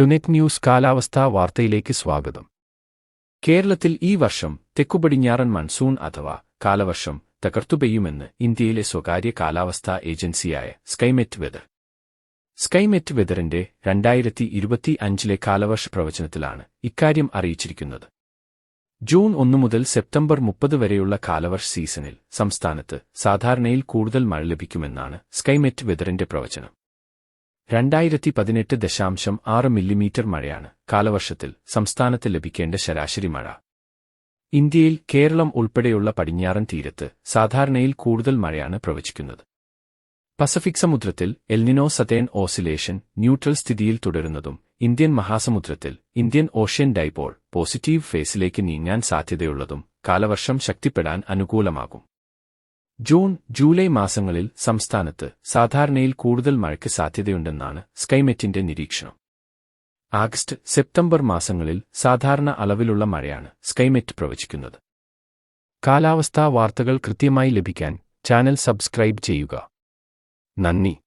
ടുനെറ്റ് news കാലാവസ്ഥാ വാർത്തയിലേക്ക് സ്വാഗതം. കേരളത്തിൽ ഈ വർഷം തെക്കുപടിഞ്ഞാറൻ മൺസൂൺ അഥവാ കാലവർഷം തകർത്തു പെയ്യുമെന്ന് ഇന്ത്യയിലെ സ്വകാര്യ കാലാവസ്ഥാ ഏജൻസിയായ സ്കൈമെറ്റ് വെതർ സ്കൈമെറ്റ് വെതറിന്റെ രണ്ടായിരത്തി ഇരുപത്തി അഞ്ചിലെ കാലവർഷ പ്രവചനത്തിലാണ് ഇക്കാര്യം അറിയിച്ചിരിക്കുന്നത്. ജൂൺ ഒന്നു മുതൽ സെപ്റ്റംബർ മുപ്പത് വരെയുള്ള കാലവർഷ സീസണിൽ സംസ്ഥാനത്ത് സാധാരണയിൽ കൂടുതൽ മഴ ലഭിക്കുമെന്നാണ് സ്കൈമെറ്റ് വെതറിന്റെ പ്രവചനം. രണ്ടായിരത്തി പതിനെട്ട് ദശാംശം ആറ് മില്ലിമീറ്റർ മഴയാണ് കാലവർഷത്തിൽ സംസ്ഥാനത്ത് ലഭിക്കേണ്ട ശരാശരി മഴ. ഇന്ത്യയിൽ കേരളം ഉൾപ്പെടെയുള്ള പടിഞ്ഞാറൻ തീരത്ത് സാധാരണയിൽ കൂടുതൽ മഴയാണ് പ്രവചിക്കുന്നത്. പസഫിക് സമുദ്രത്തിൽ എൽനിനോ സതേൺ ഓസിലേഷൻ ന്യൂട്രൽ സ്ഥിതിയിൽ തുടരുന്നതും ഇന്ത്യൻ മഹാസമുദ്രത്തിൽ ഇന്ത്യൻ ഓഷ്യൻ ഡൈപോൾ പോസിറ്റീവ് ഫേസിലേക്ക് നീങ്ങാൻ സാധ്യതയുള്ളതും കാലവർഷം ശക്തിപ്പെടാൻ അനുകൂലമാകും. ജൂൺ ജൂലൈ മാസങ്ങളിൽ സംസ്ഥാനത്ത് സാധാരണയിൽ കൂടുതൽ മഴയ്ക്ക് സാധ്യതയുണ്ടെന്നാണ് സ്കൈമെറ്റിന്റെ നിരീക്ഷണം. ആഗസ്റ്റ് സെപ്റ്റംബർ മാസങ്ങളിൽ സാധാരണ അളവിലുള്ള മഴയാണ് സ്കൈമെറ്റ് പ്രവചിക്കുന്നത്. കാലാവസ്ഥാ വാർത്തകൾ കൃത്യമായി ലഭിക്കാൻ ചാനൽ സബ്സ്ക്രൈബ് ചെയ്യുക. 难逆。